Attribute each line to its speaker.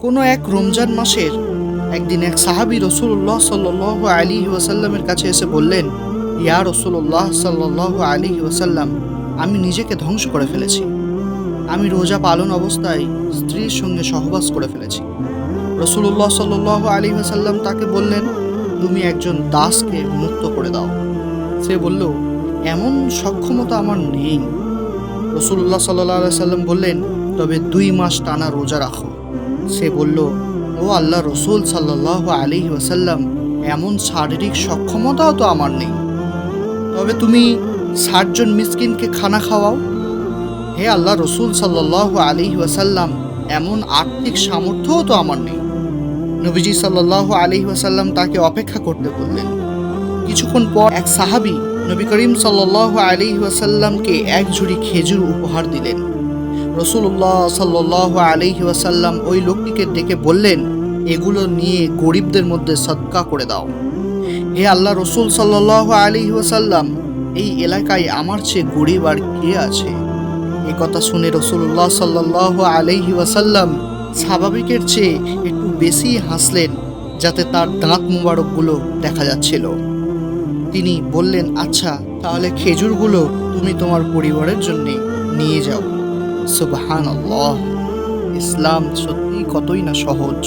Speaker 1: কোনো এক রমজান মাসের একদিন এক সাহাবি রসুল্লাহ সাল্লাহ আলী ওয়াসাল্লামের কাছে এসে বললেন, ইয়া রসুল্লাহ সাল্লাহ আলী ওয়াসাল্লাম, আমি নিজেকে ধ্বংস করে ফেলেছি। আমি রোজা পালন অবস্থায় স্ত্রীর সঙ্গে সহবাস করে ফেলেছি। রসুল্লাহ সাল্লাহ আলী ওয়াসাল্লাম তাকে বললেন, তুমি একজন দাসকে মুক্ত করে দাও। সে বলল, এমন সক্ষমতা আমার নেই। রসুল্লাহ সাল্লাহ সাল্লাম বললেন, তবে দুই মাস টানা রোজা রাখো। সে বলল, ও আল্লাহ রসুল সাল্লাহ আলী ওয়াসাল্লাম, এমন শারীরিক সক্ষমতাও তো আমার নেই। তবে তুমি ষাটজন মিসকিনকে খানা খাওয়াও। হে আল্লাহ রসুল সাল্লাহ আলী ওয়াসাল্লাম, এমন আর্থিক সামর্থ্যও তো আমার নেই। নবীজি সাল্লাহ আলী ওয়াসাল্লাম তাকে অপেক্ষা করতে বললেন। কিছুক্ষণ পর এক সাহাবি নবী করিম সাল্লাহ আলী ওয়াসাল্লামকে এক ঝুড়ি খেজুর উপহার দিলেন। রসুল্লাহ সাল্লাহ আলী ওয়াসাল্লাম ওই লোকটিকে ডেকে বললেন, এগুলো নিয়ে গরিবদের মধ্যে সৎকা করে দাও। হে আল্লাহ রসুল সাল্লাহ আলী ওয়াসাল্লাম, এই এলাকায় আমার চেয়ে গরিব আর কে আছে? এ কথা শুনে রসুল্লাহ সাল্লাহ আলহি ওয়াসাল্লাম স্বাভাবিকের চেয়ে একটু বেশি হাসলেন, যাতে তার দাঁত মুবারকগুলো দেখা যাচ্ছিল। তিনি বললেন আচ্ছা তাহলে খেজুরগুলো তুমি তোমার পরিবারের জন্যে নিয়ে যাও। সুবহান ইসলাম সত্যি কতই না সহজ।